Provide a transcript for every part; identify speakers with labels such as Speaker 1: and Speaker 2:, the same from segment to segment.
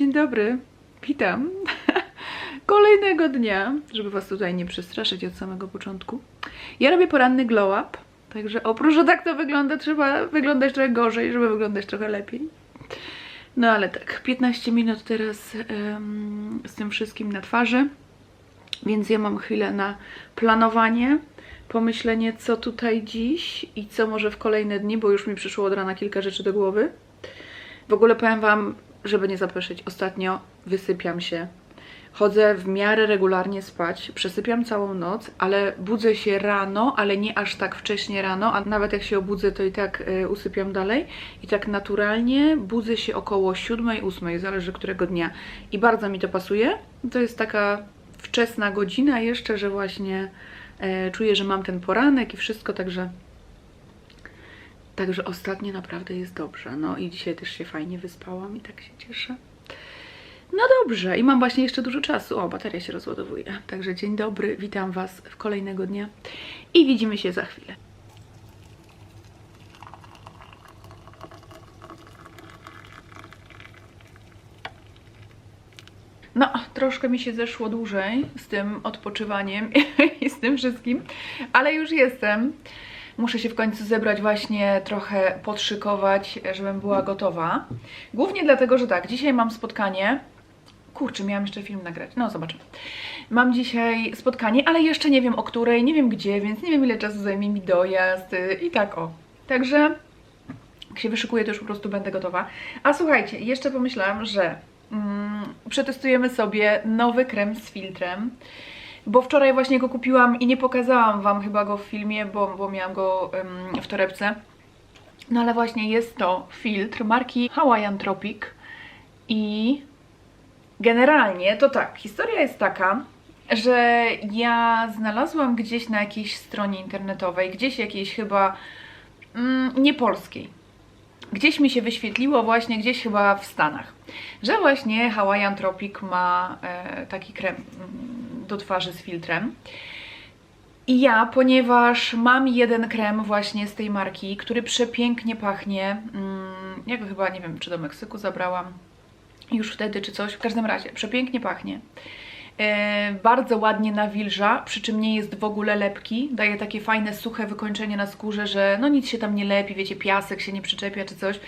Speaker 1: Dzień dobry, witam. Kolejnego dnia, żeby Was tutaj nie przestraszyć od samego początku. Ja robię poranny glow up, także oprócz, że tak to wygląda, trzeba wyglądać trochę gorzej, żeby wyglądać trochę lepiej. No ale tak, 15 minut teraz em, z tym wszystkim na twarzy, więc ja mam chwilę na planowanie, pomyślenie co tutaj dziś i co może w kolejne dni, bo już mi przyszło od rana kilka rzeczy do głowy. W ogóle powiem Wam, żeby nie zapeszyć, ostatnio wysypiam się. Chodzę w miarę regularnie spać, przesypiam całą noc, ale budzę się rano, ale nie aż tak wcześnie rano, a nawet jak się obudzę, to i tak y, usypiam dalej. I tak naturalnie budzę się około 7-8, zależy którego dnia. I bardzo mi to pasuje. To jest taka wczesna godzina jeszcze, że właśnie e, czuję, że mam ten poranek i wszystko, także Także ostatnio naprawdę jest dobrze. No i dzisiaj też się fajnie wyspałam i tak się cieszę. No dobrze, i mam właśnie jeszcze dużo czasu. O, bateria się rozładowuje. Także dzień dobry, witam Was w kolejnego dnia i widzimy się za chwilę. No, troszkę mi się zeszło dłużej z tym odpoczywaniem i z tym wszystkim, ale już jestem. Muszę się w końcu zebrać, właśnie trochę podszykować, żebym była gotowa. Głównie dlatego, że tak, dzisiaj mam spotkanie. Kurczę, miałam jeszcze film nagrać. No, zobaczymy. Mam dzisiaj spotkanie, ale jeszcze nie wiem o której, nie wiem gdzie, więc nie wiem ile czasu zajmie mi dojazd y, i tak o. Także jak się wyszykuję, to już po prostu będę gotowa. A słuchajcie, jeszcze pomyślałam, że mm, przetestujemy sobie nowy krem z filtrem bo wczoraj właśnie go kupiłam i nie pokazałam Wam chyba go w filmie, bo, bo miałam go ym, w torebce. No ale właśnie jest to filtr marki Hawaiian Tropic i generalnie to tak, historia jest taka, że ja znalazłam gdzieś na jakiejś stronie internetowej, gdzieś jakiejś chyba mm, nie polskiej. Gdzieś mi się wyświetliło właśnie, gdzieś chyba w Stanach, że właśnie Hawaiian Tropic ma e, taki krem mm, do twarzy z filtrem. I ja, ponieważ mam jeden krem właśnie z tej marki, który przepięknie pachnie, mm, ja go chyba, nie wiem, czy do Meksyku zabrałam już wtedy, czy coś, w każdym razie, przepięknie pachnie. E, bardzo ładnie nawilża, przy czym nie jest w ogóle lepki, daje takie fajne, suche wykończenie na skórze, że no nic się tam nie lepi, wiecie, piasek się nie przyczepia czy coś.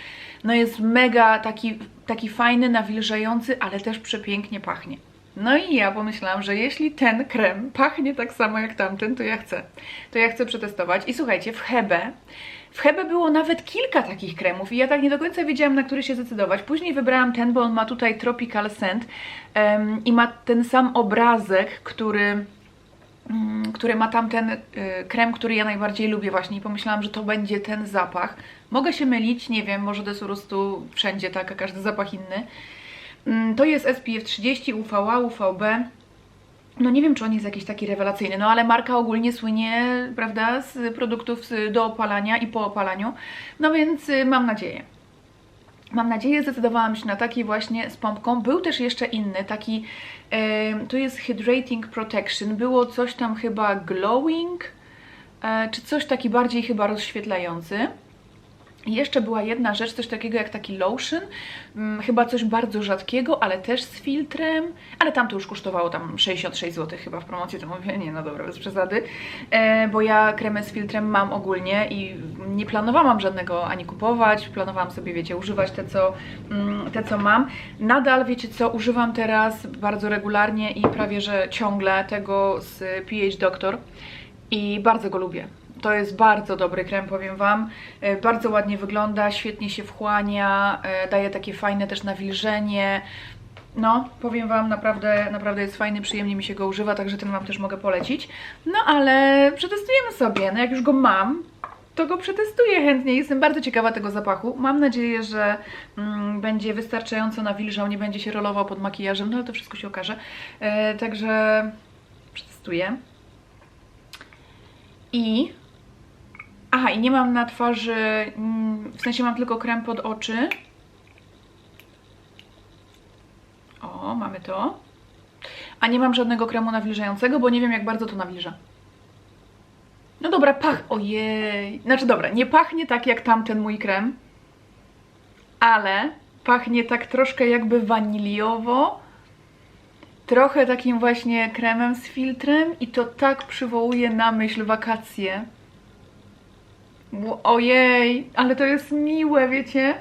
Speaker 1: No jest mega taki, taki fajny, nawilżający, ale też przepięknie pachnie. No i ja pomyślałam, że jeśli ten krem pachnie tak samo jak tamten, to ja chcę. To ja chcę przetestować. I słuchajcie, w Hebe, w Hebe było nawet kilka takich kremów i ja tak nie do końca wiedziałam, na który się zdecydować. Później wybrałam ten, bo on ma tutaj Tropical Scent um, i ma ten sam obrazek, który um, który ma tamten y, krem, który ja najbardziej lubię właśnie i pomyślałam, że to będzie ten zapach. Mogę się mylić, nie wiem, może to jest po prostu wszędzie tak, a każdy zapach inny. Mm, to jest SPF 30, UVA, UVB. No nie wiem, czy on jest jakiś taki rewelacyjny, no ale marka ogólnie słynie, prawda, z produktów do opalania i po opalaniu. No więc y, mam nadzieję. Mam nadzieję, zdecydowałam się na taki właśnie z pompką. Był też jeszcze inny, taki, yy, to jest Hydrating Protection. Było coś tam chyba glowing, yy, czy coś taki bardziej chyba rozświetlający. Jeszcze była jedna rzecz, coś takiego jak taki lotion, hmm, chyba coś bardzo rzadkiego, ale też z filtrem, ale tam to już kosztowało tam 66 zł chyba w promocji, to mówię, nie no dobra, bez przesady, e, bo ja kremy z filtrem mam ogólnie i nie planowałam żadnego ani kupować, planowałam sobie, wiecie, używać te co, mm, te, co mam. Nadal, wiecie co, używam teraz bardzo regularnie i prawie, że ciągle tego z PH Doctor. I bardzo go lubię. To jest bardzo dobry krem, powiem Wam. E, bardzo ładnie wygląda, świetnie się wchłania, e, daje takie fajne też nawilżenie. No, powiem Wam, naprawdę, naprawdę jest fajny, przyjemnie mi się go używa, także ten Wam też mogę polecić. No, ale przetestujemy sobie. No, jak już go mam, to go przetestuję chętnie. Jestem bardzo ciekawa tego zapachu. Mam nadzieję, że mm, będzie wystarczająco nawilżał, nie będzie się rolował pod makijażem, no ale to wszystko się okaże. E, także przetestuję. I Aha, i nie mam na twarzy, mm, w sensie mam tylko krem pod oczy. O, mamy to. A nie mam żadnego kremu nawilżającego, bo nie wiem jak bardzo to nawilża. No dobra, pach... Ojej. Znaczy dobra, nie pachnie tak jak tamten mój krem, ale Pachnie tak troszkę jakby waniliowo. Trochę takim właśnie kremem z filtrem i to tak przywołuje na myśl wakacje. Ojej, ale to jest miłe, wiecie?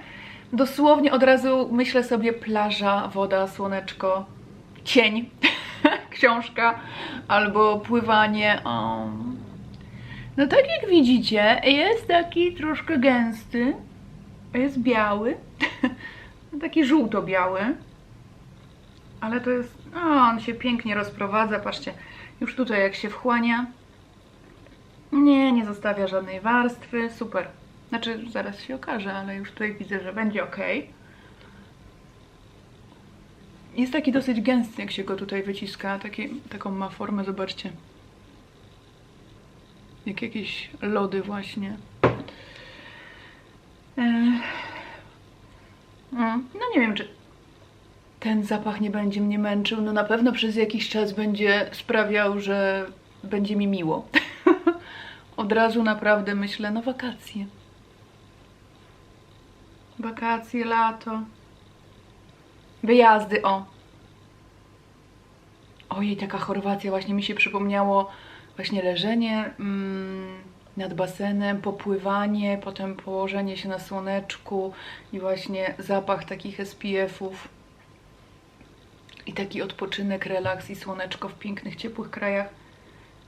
Speaker 1: Dosłownie od razu myślę sobie plaża, woda, słoneczko, cień, książka albo pływanie. O. No tak jak widzicie, jest taki troszkę gęsty, jest biały, taki żółto-biały, ale to jest, o, on się pięknie rozprowadza, patrzcie, już tutaj jak się wchłania, nie, nie zostawia żadnej warstwy, super. Znaczy, zaraz się okaże, ale już tutaj widzę, że będzie ok. Jest taki dosyć gęsty, jak się go tutaj wyciska. Taki, taką ma formę, zobaczcie. Jak jakieś lody właśnie. Mm, No nie wiem, czy ten zapach nie będzie mnie męczył. No na pewno przez jakiś czas będzie sprawiał, że będzie mi miło. Od razu naprawdę myślę, no wakacje. Wakacje, lato. Wyjazdy, o. Ojej, taka Chorwacja, właśnie mi się przypomniało właśnie leżenie mm, nad basenem, popływanie, potem położenie się na słoneczku i właśnie zapach takich SPF-ów. I taki odpoczynek, relaks i słoneczko w pięknych, ciepłych krajach.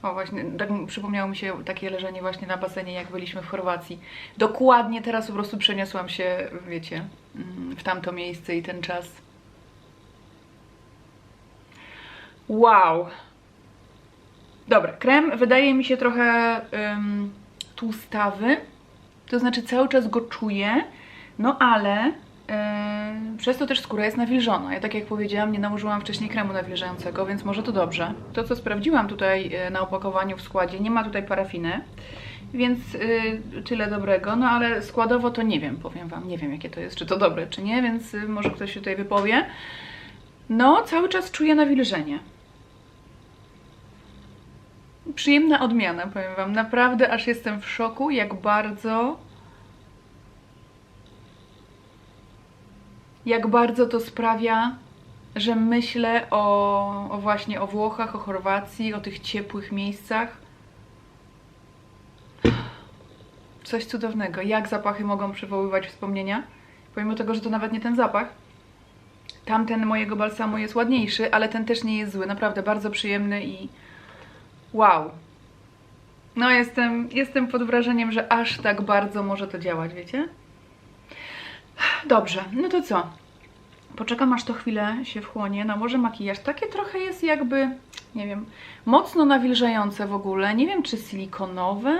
Speaker 1: O właśnie, tak przypomniało mi się takie leżenie właśnie na basenie, jak byliśmy w Chorwacji. Dokładnie teraz po prostu przeniosłam się, wiecie, mm, w tamto miejsce i ten czas. Wow! Dobra, krem wydaje mi się trochę tłustawy, to znaczy cały czas go czuję, no ale ym, przez to też skóra jest nawilżona. Ja tak jak powiedziałam, nie nałożyłam wcześniej kremu nawilżającego, więc może to dobrze. To co sprawdziłam tutaj y, na opakowaniu w składzie, nie ma tutaj parafiny, więc y, tyle dobrego, no ale składowo to nie wiem, powiem Wam, nie wiem jakie to jest, czy to dobre, czy nie, więc y, może ktoś się tutaj wypowie. No, cały czas czuję nawilżenie. Przyjemna odmiana, powiem Wam. Naprawdę aż jestem w szoku, jak bardzo. Jak bardzo to sprawia, że myślę o, o właśnie o Włochach, o Chorwacji, o tych ciepłych miejscach. Coś cudownego. Jak zapachy mogą przywoływać wspomnienia? Pomimo tego, że to nawet nie ten zapach. Tamten mojego balsamu jest ładniejszy, ale ten też nie jest zły. Naprawdę bardzo przyjemny i wow. No jestem, jestem pod wrażeniem, że aż tak bardzo może to działać, wiecie? Dobrze, no to co? Poczekam aż to chwilę się wchłonie. Nałożę makijaż. Takie trochę jest jakby, nie wiem, mocno nawilżające w ogóle. Nie wiem, czy silikonowe?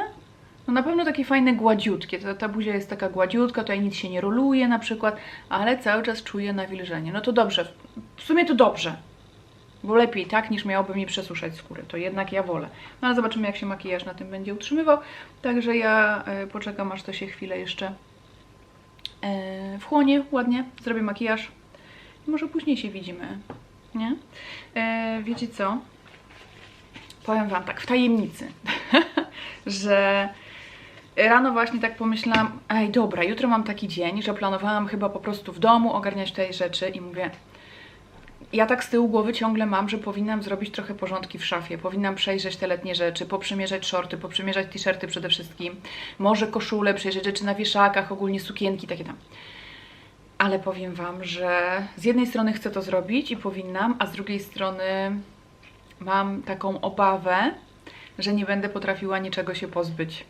Speaker 1: No na pewno takie fajne, gładziutkie. Ta, ta buzia jest taka gładziutka, tutaj nic się nie roluje na przykład, ale cały czas czuję nawilżenie. No to dobrze, w sumie to dobrze. Bo lepiej tak, niż miałoby mi przesuszać skórę. To jednak ja wolę. No ale zobaczymy, jak się makijaż na tym będzie utrzymywał. Także ja e, poczekam, aż to się chwilę jeszcze wchłonie ładnie. Zrobię makijaż. I może później się widzimy. Nie? E, wiecie co? Powiem Wam tak, w tajemnicy, że rano właśnie tak pomyślałam, ej dobra, jutro mam taki dzień, że planowałam chyba po prostu w domu ogarniać tej rzeczy i mówię, ja tak z tyłu głowy ciągle mam, że powinnam zrobić trochę porządki w szafie, powinnam przejrzeć te letnie rzeczy, poprzymierzać shorty, poprzymierzać t-shirty przede wszystkim, może koszule, przejrzeć rzeczy na wieszakach, ogólnie sukienki, takie tam. Ale powiem Wam, że z jednej strony chcę to zrobić i powinnam, a z drugiej strony mam taką obawę, że nie będę potrafiła niczego się pozbyć.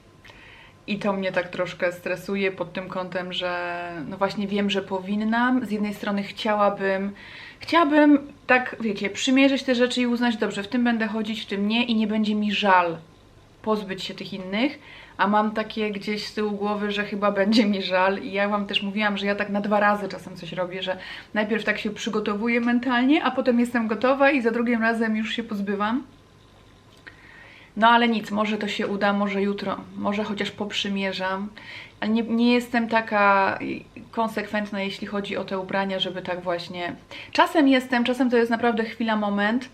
Speaker 1: I to mnie tak troszkę stresuje pod tym kątem, że no właśnie wiem, że powinnam. Z jednej strony chciałabym, chciałabym tak, wiecie, przymierzyć te rzeczy i uznać, dobrze, w tym będę chodzić, w tym nie i nie będzie mi żal pozbyć się tych innych, a mam takie gdzieś z tyłu głowy, że chyba będzie mi żal i ja Wam też mówiłam, że ja tak na dwa razy czasem coś robię, że najpierw tak się przygotowuję mentalnie, a potem jestem gotowa i za drugim razem już się pozbywam. No ale nic, może to się uda, może jutro, może chociaż poprzymierzam. Ale nie, nie jestem taka konsekwentna, jeśli chodzi o te ubrania, żeby tak właśnie. Czasem jestem, czasem to jest naprawdę chwila, moment,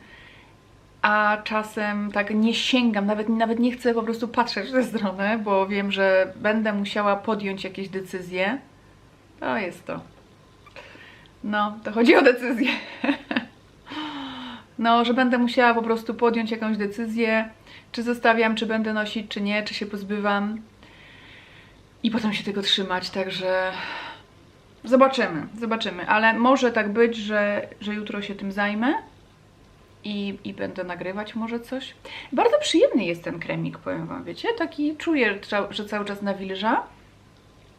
Speaker 1: a czasem tak nie sięgam, nawet, nawet nie chcę po prostu patrzeć w tę stronę, bo wiem, że będę musiała podjąć jakieś decyzje. To jest to. No, to chodzi o decyzję. No, że będę musiała po prostu podjąć jakąś decyzję, czy zostawiam, czy będę nosić, czy nie, czy się pozbywam. I potem się tego trzymać, także zobaczymy, zobaczymy. Ale może tak być, że, że jutro się tym zajmę i, i będę nagrywać może coś. Bardzo przyjemny jest ten kremik, powiem Wam, wiecie? Taki czuję, że cały czas nawilża.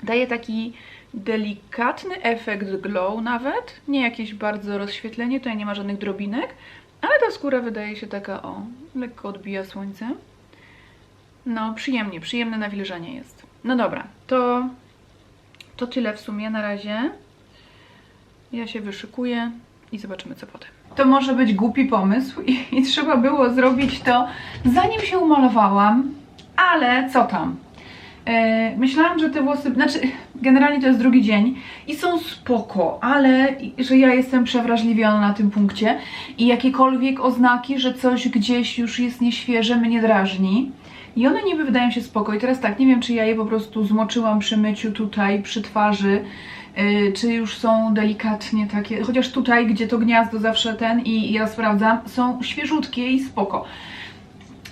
Speaker 1: Daje taki delikatny efekt glow nawet. Nie jakieś bardzo rozświetlenie, tutaj nie ma żadnych drobinek. Ale ta skóra wydaje się taka, o, lekko odbija słońce. No, przyjemnie, przyjemne nawilżenie jest. No dobra, to, to tyle w sumie na razie. Ja się wyszykuję i zobaczymy co potem. To może być głupi pomysł i, i trzeba było zrobić to zanim się umalowałam, ale co tam? E, myślałam, że te włosy, znaczy generalnie to jest drugi dzień i są spoko, ale że ja jestem przewrażliwiona na tym punkcie i jakiekolwiek oznaki, że coś gdzieś już jest nieświeże, mnie drażni. I one niby wydają się spoko. I teraz tak, nie wiem czy ja je po prostu zmoczyłam przy myciu tutaj, przy twarzy, yy, czy już są delikatnie takie, chociaż tutaj, gdzie to gniazdo zawsze ten i ja sprawdzam, są świeżutkie i spoko.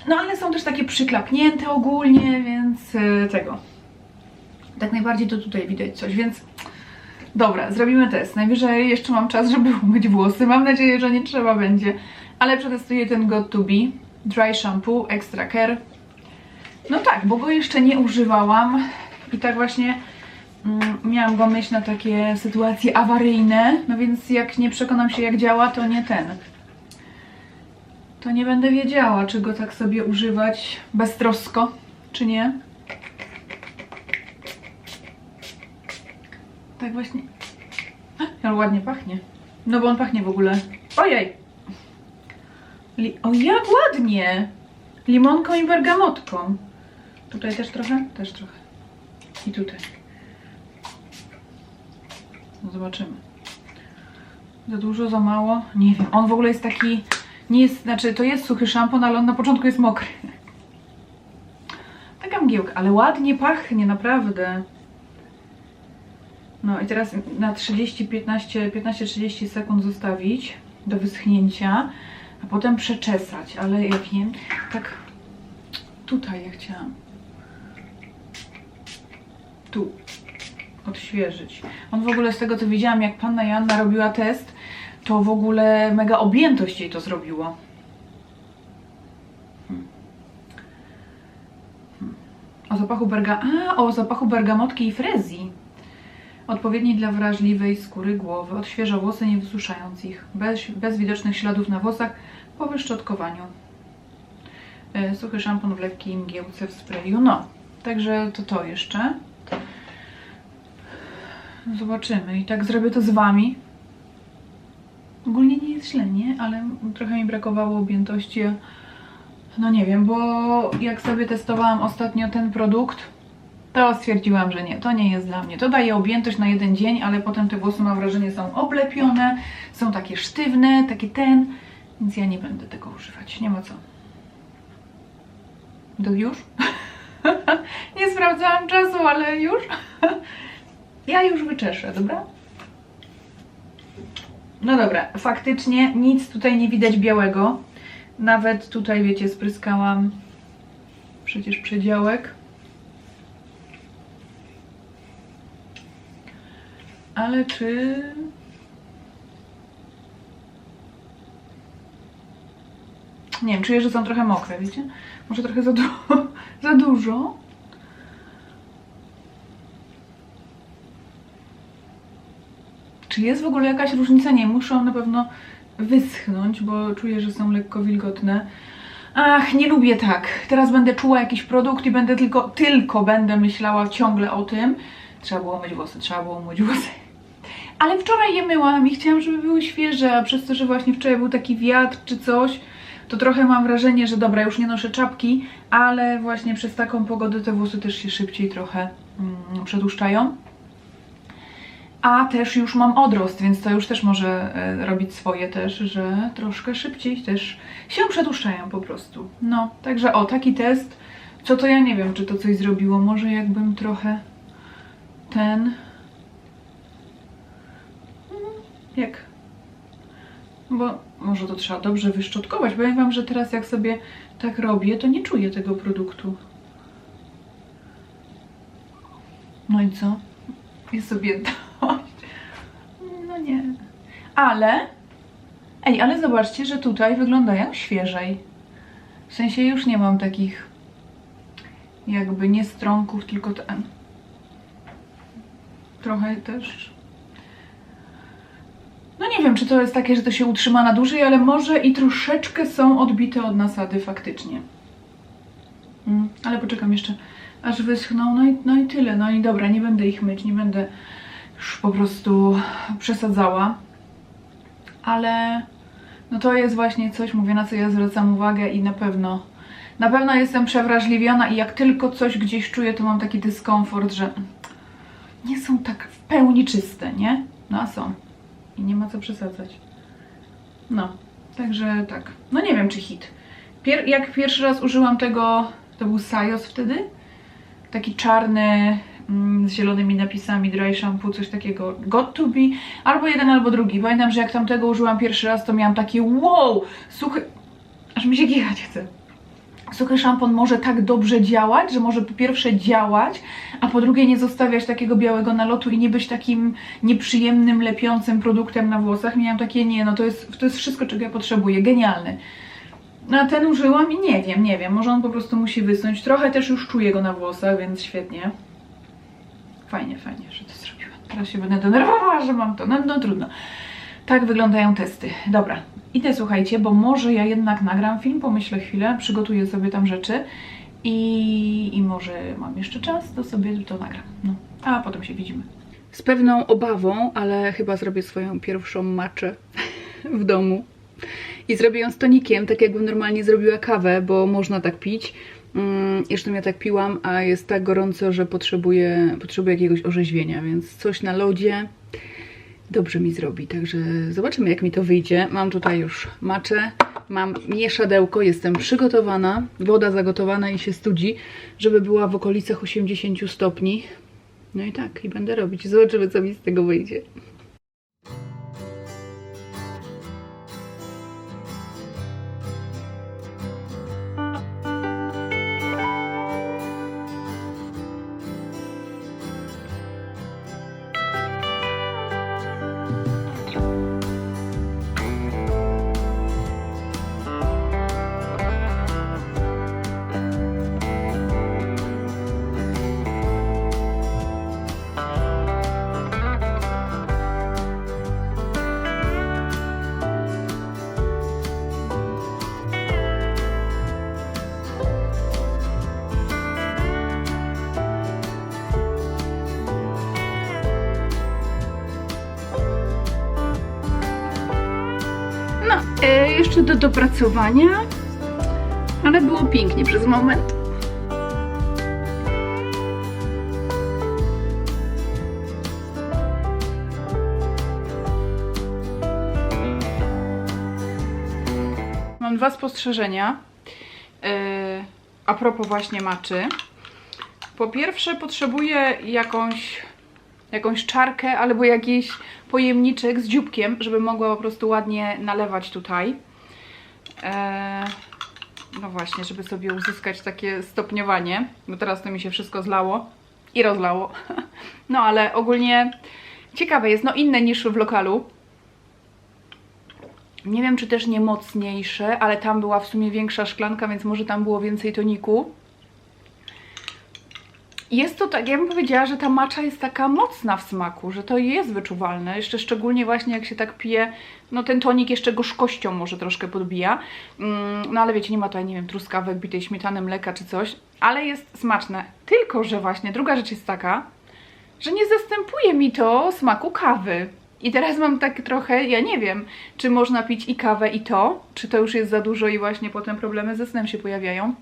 Speaker 1: No ale są też takie przyklapnięte ogólnie, więc yy, tego. Tak najbardziej to tutaj widać coś, więc dobra, zrobimy test. Najwyżej jeszcze mam czas, żeby umyć włosy. Mam nadzieję, że nie trzeba będzie, ale przetestuję ten God to Be Dry Shampoo Extra Care. No tak, bo go jeszcze nie używałam i tak właśnie mm, miałam go myśl na takie sytuacje awaryjne, no więc jak nie przekonam się jak działa, to nie ten. To nie będę wiedziała, czy go tak sobie używać beztrosko, czy nie. Tak właśnie. Ale ładnie pachnie. No bo on pachnie w ogóle. Ojej! Li o, jak ładnie! Limonką i bergamotką. Tutaj też trochę? Też trochę. I tutaj. No zobaczymy. Za dużo, za mało? Nie wiem. On w ogóle jest taki... Nie jest, znaczy to jest suchy szampon, ale on na początku jest mokry. Taka mgiełka, ale ładnie pachnie, naprawdę. No i teraz na 30, 15, 15-30 sekund zostawić do wyschnięcia, a potem przeczesać, ale ja wiem, tak tutaj ja chciałam. Tu. Odświeżyć. On w ogóle z tego co widziałam, jak panna Joanna robiła test, to w ogóle mega objętość jej to zrobiło. Hmm. Hmm. O zapachu berga... A, o zapachu bergamotki i frezji. Odpowiedni dla wrażliwej skóry głowy. Odświeża włosy, nie wysuszając ich. Bez, bez widocznych śladów na włosach po wyszczotkowaniu. E, Suchy szampon w lekkiej mgiełce w sprayu. No, także to to jeszcze. Zobaczymy. I tak zrobię to z Wami. Ogólnie nie jest źle, nie? Ale trochę mi brakowało objętości. No nie wiem, bo jak sobie testowałam ostatnio ten produkt, to stwierdziłam, że nie, to nie jest dla mnie. To daje objętość na jeden dzień, ale potem te włosy mam wrażenie są oblepione, są takie sztywne, takie ten, więc ja nie będę tego używać. Nie ma co. To już? nie sprawdzałam czasu, ale już? ja już wyczeszę, dobra? No dobra, faktycznie nic tutaj nie widać białego. Nawet tutaj, wiecie, spryskałam przecież przedziałek. Ale czy... Nie wiem, czuję, że są trochę mokre, wiecie? Może trochę za, du za dużo? Czy jest w ogóle jakaś różnica? Nie, muszą na pewno wyschnąć, bo czuję, że są lekko wilgotne. Ach, nie lubię tak. Teraz będę czuła jakiś produkt i będę tylko, tylko będę myślała ciągle o tym. Trzeba było myć włosy, trzeba było myć włosy. Ale wczoraj je myłam i chciałam, żeby były świeże, a przez to, że właśnie wczoraj był taki wiatr czy coś, to trochę mam wrażenie, że dobra, już nie noszę czapki, ale właśnie przez taką pogodę te włosy też się szybciej trochę mm, przedłuszczają. A też już mam odrost, więc to już też może e, robić swoje też, że troszkę szybciej też się przedłuszczają po prostu. No, także o, taki test. Co to ja nie wiem, czy to coś zrobiło. Może jakbym trochę ten... Jak? Bo może to trzeba dobrze wyszczotkować. Powiem Wam, że teraz jak sobie tak robię, to nie czuję tego produktu. No i co? Jest objętość. No nie. Ale... Ej, ale zobaczcie, że tutaj wyglądają świeżej. W sensie już nie mam takich jakby nie stronków, tylko ten. Trochę też. No nie wiem, czy to jest takie, że to się utrzyma na dłużej, ale może i troszeczkę są odbite od nasady faktycznie. Mm, ale poczekam jeszcze, aż wyschną. No i, no i tyle. No i dobra, nie będę ich myć, nie będę już po prostu przesadzała. Ale no to jest właśnie coś, mówię, na co ja zwracam uwagę i na pewno, na pewno jestem przewrażliwiona i jak tylko coś gdzieś czuję, to mam taki dyskomfort, że nie są tak w pełni czyste, nie? No a są. I nie ma co przesadzać. No, także tak. No nie wiem, czy hit. Pier jak pierwszy raz użyłam tego, to był Sajos wtedy. Taki czarny, mm, z zielonymi napisami, dry shampoo, coś takiego. Got to be. Albo jeden, albo drugi. Pamiętam, że jak tamtego użyłam pierwszy raz, to miałam takie wow, suchy... Aż mi się kichać chce. Suchy szampon może tak dobrze działać, że może po pierwsze działać, a po drugie nie zostawiać takiego białego nalotu i nie być takim nieprzyjemnym, lepiącym produktem na włosach. Miałam takie, nie, no to jest, to jest wszystko, czego ja potrzebuję, genialny. No a ten użyłam i nie wiem, nie wiem, może on po prostu musi wysnąć. Trochę też już czuję go na włosach, więc świetnie. Fajnie, fajnie, że to zrobiłam. Teraz się będę denerwowała, że mam to, no, no trudno. Tak wyglądają testy. Dobra, idę słuchajcie, bo może ja jednak nagram film, pomyślę chwilę, przygotuję sobie tam rzeczy i, i może mam jeszcze czas, to sobie to nagram. No, a potem się widzimy. Z pewną obawą, ale chyba zrobię swoją pierwszą maczę w domu. I zrobię ją z tonikiem, tak jakbym normalnie zrobiła kawę, bo można tak pić. Mm, Zresztą ja tak piłam, a jest tak gorąco, że potrzebuję, potrzebuję jakiegoś orzeźwienia, więc coś na lodzie dobrze mi zrobi. Także zobaczymy, jak mi to wyjdzie. Mam tutaj już maczę, mam mieszadełko, jestem przygotowana, woda zagotowana i się studzi, żeby była w okolicach 80 stopni. No i tak, i będę robić. Zobaczymy, co mi z tego wyjdzie. No, e, jeszcze do dopracowania, ale było pięknie przez moment. Mam dwa spostrzeżenia e, a propos właśnie maczy. Po pierwsze potrzebuję jakąś jakąś czarkę albo jakiś pojemniczek z dzióbkiem, żeby mogła po prostu ładnie nalewać tutaj. Eee, no właśnie, żeby sobie uzyskać takie stopniowanie, bo teraz to mi się wszystko zlało i rozlało. No ale ogólnie ciekawe jest, no inne niż w lokalu. Nie wiem, czy też nie mocniejsze, ale tam była w sumie większa szklanka, więc może tam było więcej toniku. Jest to tak, ja bym powiedziała, że ta macza jest taka mocna w smaku, że to jest wyczuwalne. Jeszcze szczególnie właśnie jak się tak pije, no ten tonik jeszcze gorzkością może troszkę podbija. Mm, no ale wiecie, nie ma tutaj, nie wiem, truskawek, bitej śmietany, mleka czy coś, ale jest smaczne. Tylko, że właśnie druga rzecz jest taka, że nie zastępuje mi to smaku kawy. I teraz mam tak trochę, ja nie wiem, czy można pić i kawę i to, czy to już jest za dużo i właśnie potem problemy ze snem się pojawiają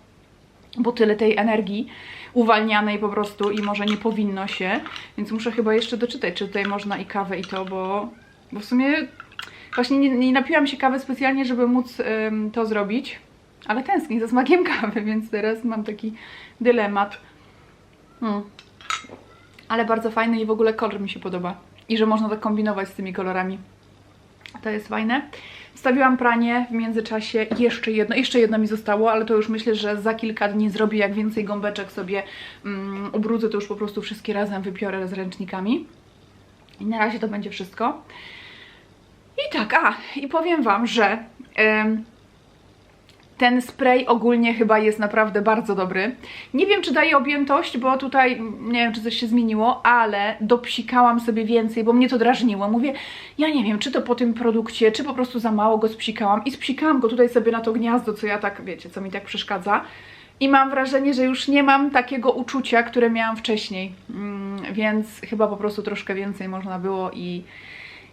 Speaker 1: bo tyle tej energii uwalnianej po prostu i może nie powinno się, więc muszę chyba jeszcze doczytać, czy tutaj można i kawę i to, bo, bo w sumie właśnie nie, nie napiłam się kawy specjalnie, żeby móc ym, to zrobić, ale tęsknię za smakiem kawy, więc teraz mam taki dylemat. Hmm. Ale bardzo fajny i w ogóle kolor mi się podoba. I że można tak kombinować z tymi kolorami. To jest fajne. Wstawiłam pranie w międzyczasie jeszcze jedno, jeszcze jedno mi zostało, ale to już myślę, że za kilka dni zrobię, jak więcej gąbeczek sobie um, ubrudzę, to już po prostu wszystkie razem wypiorę z ręcznikami. I na razie to będzie wszystko. I tak, a, i powiem Wam, że ten spray ogólnie chyba jest naprawdę bardzo dobry. Nie wiem, czy daje objętość, bo tutaj nie wiem, czy coś się zmieniło, ale dopsikałam sobie więcej, bo mnie to drażniło. Mówię, ja nie wiem, czy to po tym produkcie, czy po prostu za mało go spsikałam i spsikałam go tutaj sobie na to gniazdo, co ja tak, wiecie, co mi tak przeszkadza. I mam wrażenie, że już nie mam takiego uczucia, które miałam wcześniej, mm, więc chyba po prostu troszkę więcej można było i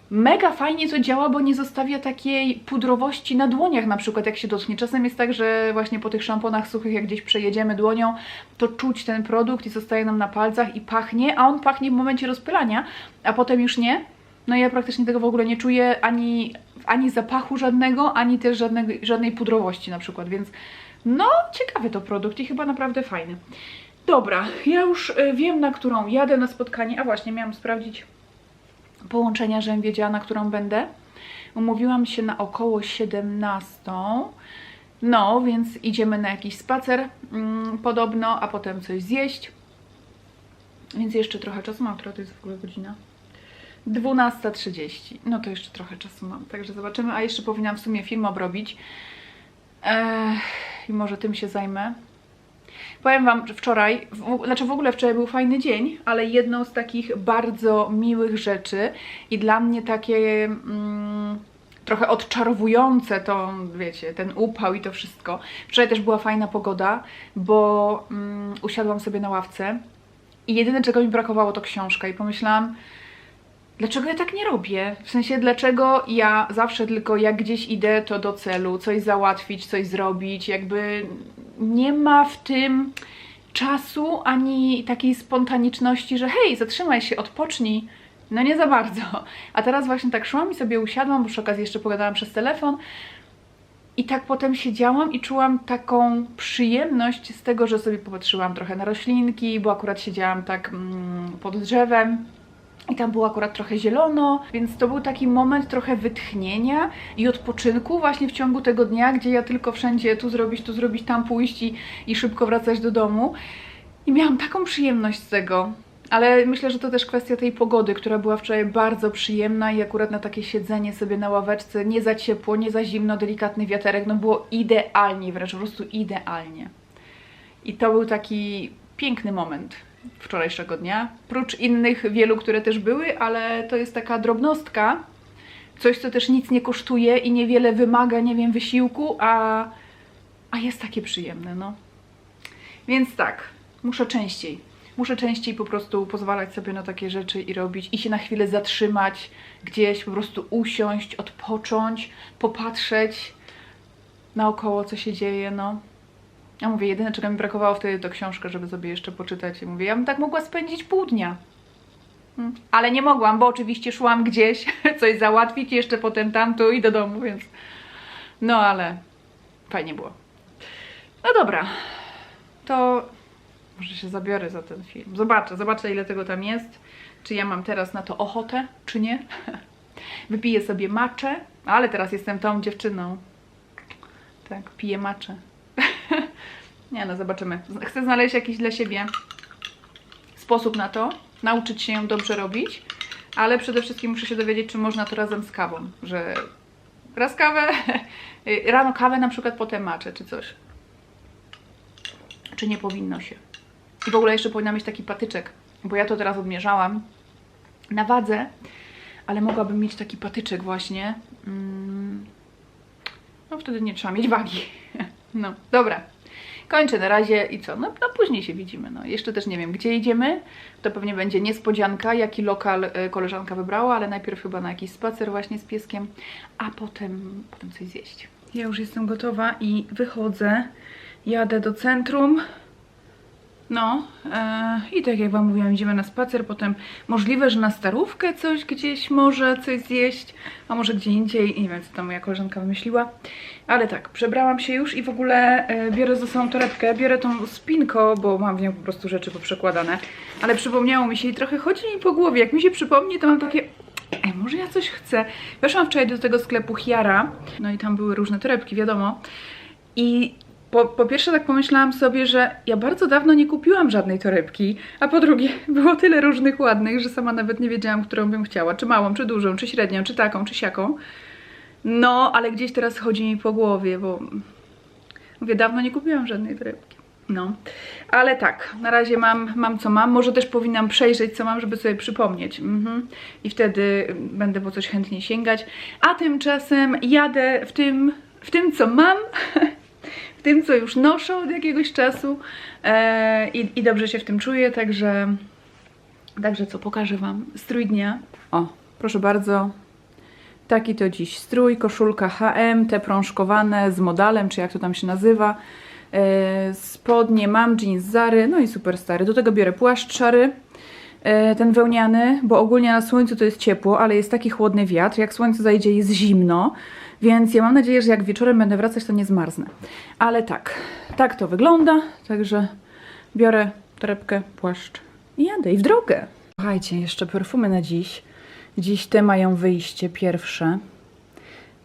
Speaker 1: Mega fajnie to działa, bo nie zostawia takiej pudrowości na dłoniach na przykład jak się dotknie. Czasem jest tak, że właśnie po tych szamponach suchych jak gdzieś przejedziemy dłonią, to czuć ten produkt i zostaje nam na palcach i pachnie, a on pachnie w momencie rozpylania, a potem już nie. No ja praktycznie tego w ogóle nie czuję ani, ani zapachu żadnego, ani też żadnej, żadnej pudrowości na przykład, więc no ciekawy to produkt i chyba naprawdę fajny. Dobra, ja już y, wiem na którą jadę na spotkanie, a właśnie miałam sprawdzić połączenia, żebym wiedziała, na którą będę. Umówiłam się na około 17. No, więc idziemy na jakiś spacer mm, podobno, a potem coś zjeść. Więc jeszcze trochę czasu mam, która to jest w ogóle godzina? 12.30. No to jeszcze trochę czasu mam, także zobaczymy. A jeszcze powinnam w sumie film obrobić. Eee, I może tym się zajmę. Powiem Wam, że wczoraj, w, znaczy w ogóle wczoraj był fajny dzień, ale jedną z takich bardzo miłych rzeczy i dla mnie takie mm, trochę odczarowujące to, wiecie, ten upał i to wszystko. Wczoraj też była fajna pogoda, bo mm, usiadłam sobie na ławce i jedyne czego mi brakowało to książka i pomyślałam, dlaczego ja tak nie robię? W sensie, dlaczego ja zawsze tylko jak gdzieś idę, to do celu, coś załatwić, coś zrobić, jakby nie ma w tym czasu ani takiej spontaniczności, że hej, zatrzymaj się, odpocznij. No nie za bardzo. A teraz właśnie tak szłam i sobie usiadłam, bo przy okazji jeszcze pogadałam przez telefon. I tak potem siedziałam i czułam taką przyjemność z tego, że sobie popatrzyłam trochę na roślinki, bo akurat siedziałam tak mm, pod drzewem i tam było akurat trochę zielono, więc to był taki moment trochę wytchnienia i odpoczynku właśnie w ciągu tego dnia, gdzie ja tylko wszędzie tu zrobić, tu zrobić, tam pójść i, i szybko wracać do domu. I miałam taką przyjemność z tego. Ale myślę, że to też kwestia tej pogody, która była wczoraj bardzo przyjemna i akurat na takie siedzenie sobie na ławeczce, nie za ciepło, nie za zimno, delikatny wiaterek, no było idealnie, wręcz po prostu idealnie. I to był taki piękny moment wczorajszego dnia. Prócz innych wielu, które też były, ale to jest taka drobnostka. Coś, co też nic nie kosztuje i niewiele wymaga, nie wiem, wysiłku, a, a jest takie przyjemne, no. Więc tak, muszę częściej. Muszę częściej po prostu pozwalać sobie na takie rzeczy i robić, i się na chwilę zatrzymać, gdzieś po prostu usiąść, odpocząć, popatrzeć naokoło, co się dzieje, no. Ja mówię, jedyne czego mi brakowało wtedy to książka, żeby sobie jeszcze poczytać. I mówię, ja bym tak mogła spędzić pół dnia. Hmm. Ale nie mogłam, bo oczywiście szłam gdzieś coś załatwić, jeszcze potem tamto i do domu, więc... No ale fajnie było. No dobra, to może się zabiorę za ten film. Zobaczę, zobaczę ile tego tam jest. Czy ja mam teraz na to ochotę, czy nie. Wypiję sobie maczę, ale teraz jestem tą dziewczyną. Tak, piję maczę. Nie no, zobaczymy. Chcę znaleźć jakiś dla siebie sposób na to, nauczyć się dobrze robić, ale przede wszystkim muszę się dowiedzieć, czy można to razem z kawą, że raz kawę, rano kawę na przykład, potem maczę czy coś. Czy nie powinno się. I w ogóle jeszcze powinna mieć taki patyczek, bo ja to teraz odmierzałam na wadze, ale mogłabym mieć taki patyczek właśnie. Mm. No wtedy nie trzeba mieć wagi. No, dobra. Kończę na razie i co? No, no później się widzimy. No, jeszcze też nie wiem, gdzie idziemy. To pewnie będzie niespodzianka, jaki lokal y, koleżanka wybrała, ale najpierw chyba na jakiś spacer właśnie z pieskiem, a potem, potem coś zjeść. Ja już jestem gotowa i wychodzę. Jadę do centrum. No e, i tak jak Wam mówiłam, idziemy na spacer, potem możliwe, że na starówkę coś gdzieś może coś zjeść, a może gdzie indziej, nie wiem co tam moja koleżanka wymyśliła. Ale tak, przebrałam się już i w ogóle e, biorę ze sobą torebkę, biorę tą spinko, bo mam w nią po prostu rzeczy poprzekładane. Ale przypomniało mi się i trochę chodzi mi po głowie, jak mi się przypomni to mam takie ej, może ja coś chcę. Weszłam wczoraj do tego sklepu Chiara, no i tam były różne torebki, wiadomo. I po, po pierwsze tak pomyślałam sobie, że ja bardzo dawno nie kupiłam żadnej torebki, a po drugie było tyle różnych ładnych, że sama nawet nie wiedziałam, którą bym chciała, czy małą, czy dużą, czy średnią, czy taką, czy siaką. No, ale gdzieś teraz chodzi mi po głowie, bo mówię, dawno nie kupiłam żadnej torebki. No, ale tak, na razie mam, mam co mam. Może też powinnam przejrzeć, co mam, żeby sobie przypomnieć. Mhm. I wtedy będę po coś chętnie sięgać. A tymczasem jadę w tym, w tym co mam, tym, co już noszę od jakiegoś czasu e, i, i dobrze się w tym czuję, także, także co, pokażę Wam strój dnia. O, proszę bardzo, Taki to dziś strój, koszulka HM, te prążkowane z modalem, czy jak to tam się nazywa. E, spodnie mam, jeans Zary, no i super stary. Do tego biorę płaszcz szary, e, ten wełniany, bo ogólnie na słońcu to jest ciepło, ale jest taki chłodny wiatr. Jak słońce zajdzie, jest zimno, więc ja mam nadzieję, że jak wieczorem będę wracać, to nie zmarznę. Ale tak, tak to wygląda, także biorę torebkę, płaszcz i jadę i w drogę. Słuchajcie, jeszcze perfumy na dziś. Dziś te mają wyjście pierwsze.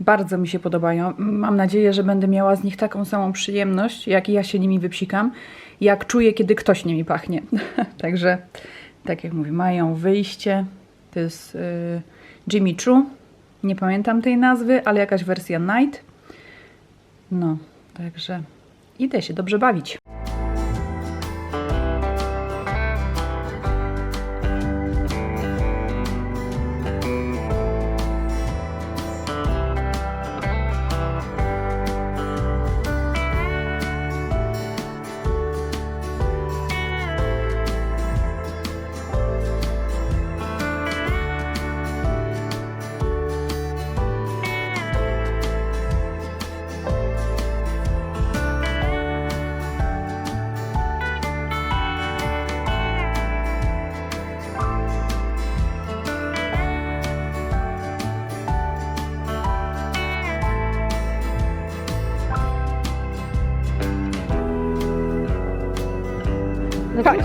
Speaker 1: Bardzo mi się podobają. Mam nadzieję, że będę miała z nich taką samą przyjemność, jak ja się nimi wypsikam, jak czuję, kiedy ktoś nimi pachnie. Także, tak jak mówię, mają wyjście. To jest y, Jimmy Choo. Nie pamiętam tej nazwy, ale jakaś wersja Night. No, także idę się dobrze bawić.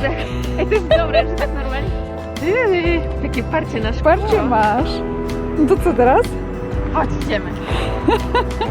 Speaker 2: Naprawdę. Ej, to jest dobre, że tak normalnie. Yy, takie parcie na szkło.
Speaker 1: masz. No to co teraz?
Speaker 2: Chodź, idziemy.